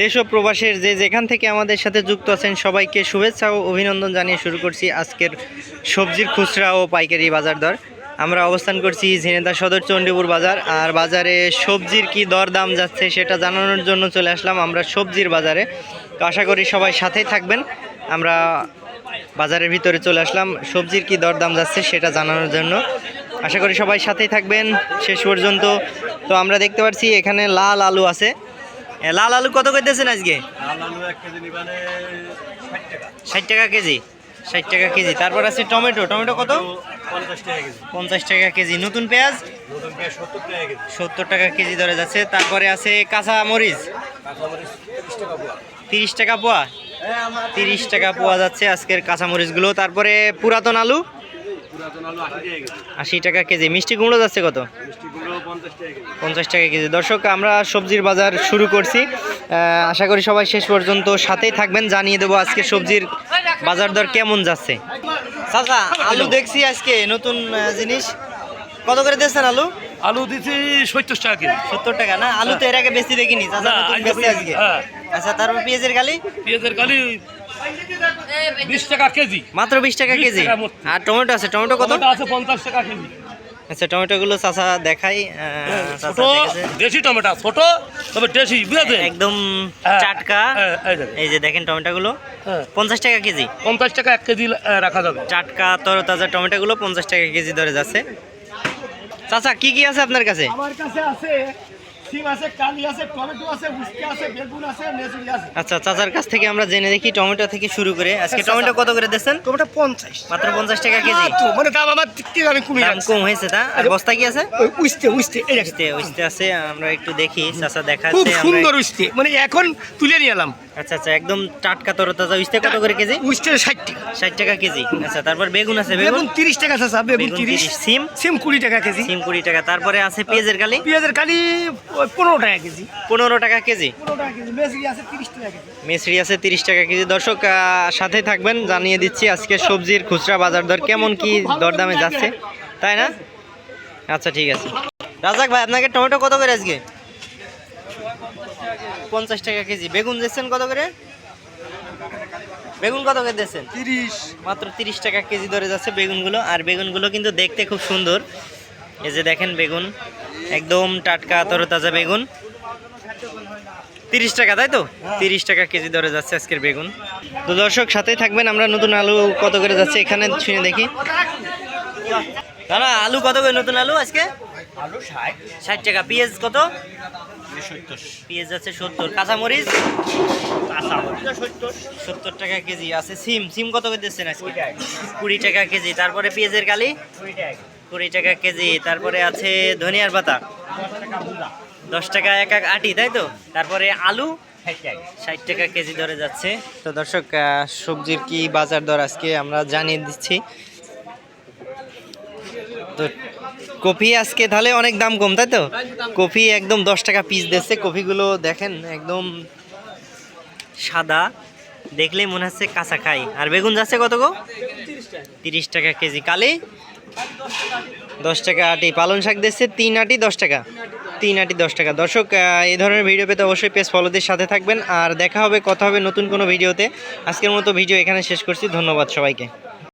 দেশ ও প্রবাসের যে যেখান থেকে আমাদের সাথে যুক্ত আছেন সবাইকে শুভেচ্ছা ও অভিনন্দন জানিয়ে শুরু করছি আজকের সবজির খুচরা ও পাইকারি বাজার দর। আমরা অবস্থান করছি ঝিনেদা সদর চণ্ডীপুর বাজার, আর বাজারে সবজির কি দর দাম যাচ্ছে সেটা জানানোর জন্য চলে আসলাম আমরা সবজির বাজারে। তো আশা করি সবাই সাথেই থাকবেন। আমরা বাজারের ভিতরে চলে আসলাম, সবজির কি দর দাম যাচ্ছে সেটা জানানোর জন্য। আশা করি সবাই সাথেই থাকবেন শেষ পর্যন্ত। তো আমরা দেখতে পাচ্ছি এখানে লাল আলু আছে। লাল আলু কত করতেছেন আজকে? ষাট টাকা। কেজি? ষাট টাকা কেজি। তারপর আছে টমেটো। টমেটো কত? পঞ্চাশ টাকা কেজি। নতুন পেঁয়াজ? সত্তর টাকা কেজি। ধরে যাচ্ছে। তারপরে আছে কাঁচা মরিচ। তিরিশ টাকা পোয়া। তিরিশ টাকা পোয়া? যাচ্ছে আজকের কাঁচা মরিচগুলো। তারপরে পুরাতন আলু? আশি টাকা কেজি। মিষ্টি কুমড়ো যাচ্ছে কত? পঞ্চাশ টাকা কেজি। পঞ্চাশ টাকা কেজি। দর্শক আমরা সবজির বাজার শুরু করছি। আশা করি সবাই শেষ পর্যন্ত সাথেই থাকবেন। জানিয়ে দেবো আজকে সবজির বাজার দর কেমন যাচ্ছে। চাচা আলু দেখছি আজকে নতুন জিনিস। কত করে দিচ্ছেন আলু? আলু দিচ্ছি সত্তর টাকা কেজি। সত্তর টাকা না? আলু তো এর আগে বেশি দেখিনি। চাচা আজকে বেশি, আজকে। হ্যাঁ। আচ্ছা তারপর পেঁয়াজের গালি? পেঁয়াজের গালি বিশ টাকা কেজি। মাত্র বিশ টাকা কেজি? আর টমেটো আছে? টমেটো কত? আছে পঞ্চাশ টাকা কেজি। আচ্ছা টমেটোগুলো চাচা দেখাই ছোট দেশি টমেটো ছোট তবে দেশি বুঝাতে একদম হ্যাঁ, টাটকা। হ্যাঁ, এই যে দেখেন টমেটোগুলো। হ্যাঁ, পঞ্চাশ টাকা কেজি। পঞ্চাশ টাকা এক কেজি রাখা যাবে। টাটকা তরতাজা টমেটোগুলো পঞ্চাশ টাকা কেজি ধরে যাচ্ছে। চাচা কি কি আছে আপনার কাছে? আমার কাছে আছে সিম আছে কালি আছে টমেটো আছে উস্তে আছে বেগুন আছে নেচুরি আছে। আচ্ছা চাচার কাছ থেকে আমরা জেনে দেখি টমেটো থেকে শুরু করে। আজকে টমেটো কত করে দিচ্ছেন? টমেটো পঞ্চাশ। মাত্র পঞ্চাশ টাকা কেজি। মানে দাম আমার দাম কম হয়েছে তা? আর বস্তা কি আছে? উস্তে উস্তে উস্তে উস্তে আছে আমরা একটু দেখি চাচা খুব দেখাচ্ছে সুন্দর উস্তে মানে এখন তুলে নিয়ে এলাম। আচ্ছা আচ্ছা একদম টাটকা তরতাজা উস্তে কত করে কেজি? উস্তে ষাট টাকা। ষাট টাকা কেজি। আচ্ছা তারপর বেগুন আছে বেগুন? বেগুন তিরিশ টাকা আছে বেগুন বেগুন তিরিশ। তিরিশ সিম? সিম কুড়ি টাকা কেজি। সিম কুড়ি টাকা তারপরে আছে পেঁয়াজের কালি? পেঁয়াজের কালি পনেরো টাকা কেজি। পনেরো টাকা কেজি? মেসরি আছে তিরিশ টাকা কেজি। দর্শক সাথে থাকবেন। জানিয়ে দিচ্ছি আজকে সবজির খুচরা বাজার দর কেমন কি দরদামে যাচ্ছে। তাই না? আচ্ছা ঠিক আছে। রাজাক ভাই আপনাকে টমেটো কত করে আজকে? পঞ্চাশ টাকা কেজি। বেগুন দিচ্ছেন কত করে? বেগুন কত করে দিচ্ছেন? তিরিশ। মাত্র তিরিশ টাকা কেজি ধরে যাচ্ছে বেগুনগুলো। আর বেগুনগুলো কিন্তু দেখতে খুব সুন্দর। এই যে দেখেন বেগুন। একদম টাটকা তরতাজা বেগুন। তিরিশ টাকা তাই তো? তিরিশ টাকা কেজি ধরে যাচ্ছে আজকের বেগুন। তো দর্শক সাথেই থাকবেন আমরা নতুন আলু কত করে যাচ্ছে এখানে শুনে দেখি। না আলু কত করে নতুন আলু আজকে? আলু ষাট। ষাট টাকা। পেঁয়াজ কত? সত্তর। পেঁয়াজ আছে সত্তর। কাঁচামরিচ? সত্তর সত্তর টাকা কেজি আছে। সিম সিম কত করে দিচ্ছেন আজকে? কুড়ি টাকা কেজি। তারপরে পেঁয়াজের কালি? কুড়ি টাকা। কুড়ি টাকা কেজি, তারপরে আছে ধনিয়ার পাতা। দশ টাকা এক এক আটি, তাই তো? তারপরে আলু, ষাট টাকা কেজি ধরে যাচ্ছে। তো দর্শক সবজির কি বাজার দর আজকে আমরা জানিয়ে দিচ্ছি। তো কফি আজকে তাহলে অনেক দাম কম, তাই তো? কফি একদম দশ টাকা পিস দিচ্ছে। কফিগুলো দেখেন, একদম সাদা। দেখলেই মনে হচ্ছে কাঁচা খাই। আর বেগুন যাচ্ছে কত গো? তিরিশ টাকা কেজি। কালি দশ টাকা আটি। পালন শাক দিচ্ছে তিন আটি, দশ টাকা। তিন আটি, দশ টাকা। দর্শক এই ধরনের ভিডিও পেতে অবশ্যই পেজ ফলোদের সাথে থাকবেন। আর দেখা হবে, কথা হবে নতুন কোনো ভিডিওতে আজকের মতো ভিডিও এখানে শেষ করছি। ধন্যবাদ সবাইকে।